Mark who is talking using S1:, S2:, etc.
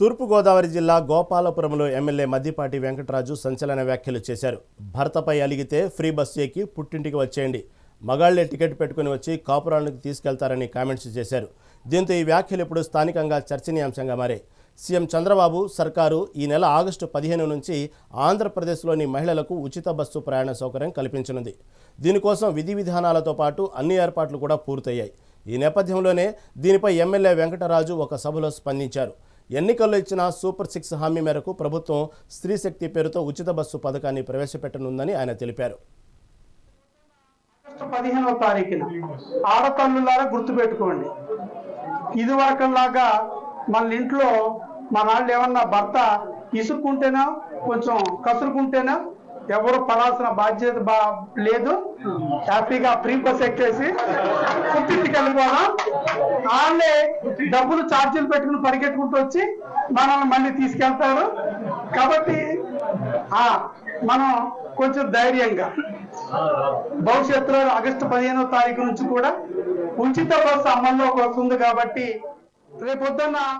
S1: తూర్పుగోదావరి జిల్లా గోపాలపురంలో ఎమ్మెల్యే మద్దిపాటి వెంకటరాజు సంచలన వ్యాఖ్యలు చేశారు. భర్తపై అలిగితే ఫ్రీ బస్సు ఎక్కి పుట్టింటికి వచ్చేయండి. మగాళ్ళే టికెట్ పెట్టుకుని వచ్చి కాపురానికి తీసుకెళ్తారని కామెంట్స్ చేశారు. దీంతో ఈ వ్యాఖ్యలు ఇప్పుడు స్థానికంగా చర్చనీయాంశంగా మారాయి. సీఎం చంద్రబాబు సర్కారు ఈ నెల ఆగస్టు పదిహేను నుంచి ఆంధ్రప్రదేశ్లోని మహిళలకు ఉచిత బస్సు ప్రయాణ సౌకర్యం కల్పించనుంది. దీనికోసం విధి విధానాలతో పాటు అన్ని ఏర్పాట్లు కూడా పూర్తయ్యాయి. ఈ నేపథ్యంలోనే దీనిపై ఎమ్మెల్యే వెంకటరాజు ఒక సభలో స్పందించారు. ఎన్నికల్లో ఇచ్చిన సూపర్ సిక్స్ హామీ మేరకు ప్రభుత్వం స్త్రీ శక్తి పేరుతో ఉచిత బస్సు పథకాన్ని ప్రవేశపెట్టనుందని ఆయన తెలిపారు.
S2: పదిహేనవ తారీఖున ఆడతల్లులారా గుర్తుపెట్టుకోండి. ఇది వరకులాగా మన ఇంట్లో మన వాళ్ళు ఏమన్నా భర్త ఇసుక్కుంటేనా కొంచెం కసురుకుంటేనా ఎవరు పడాల్సిన బాధ్యత బా లేదు. హ్యాపీగా ఫ్రీ బస్ ఎక్కేసి పుట్టింటికి వెళ్ళిపోదాం. వాళ్ళే డబ్బులు ఛార్జీలు పెట్టుకుని పరిగెట్టుకుంటూ వచ్చి మనల్ని మళ్ళీ తీసుకెళ్తారు. కాబట్టి ఆ మనం కొంచెం ధైర్యంగా భవిష్యత్తులో ఆగస్టు పదిహేనో తారీఖు నుంచి కూడా ఉచిత బస్సు అమల్లోకి వస్తుంది కాబట్టి రేపొద్దున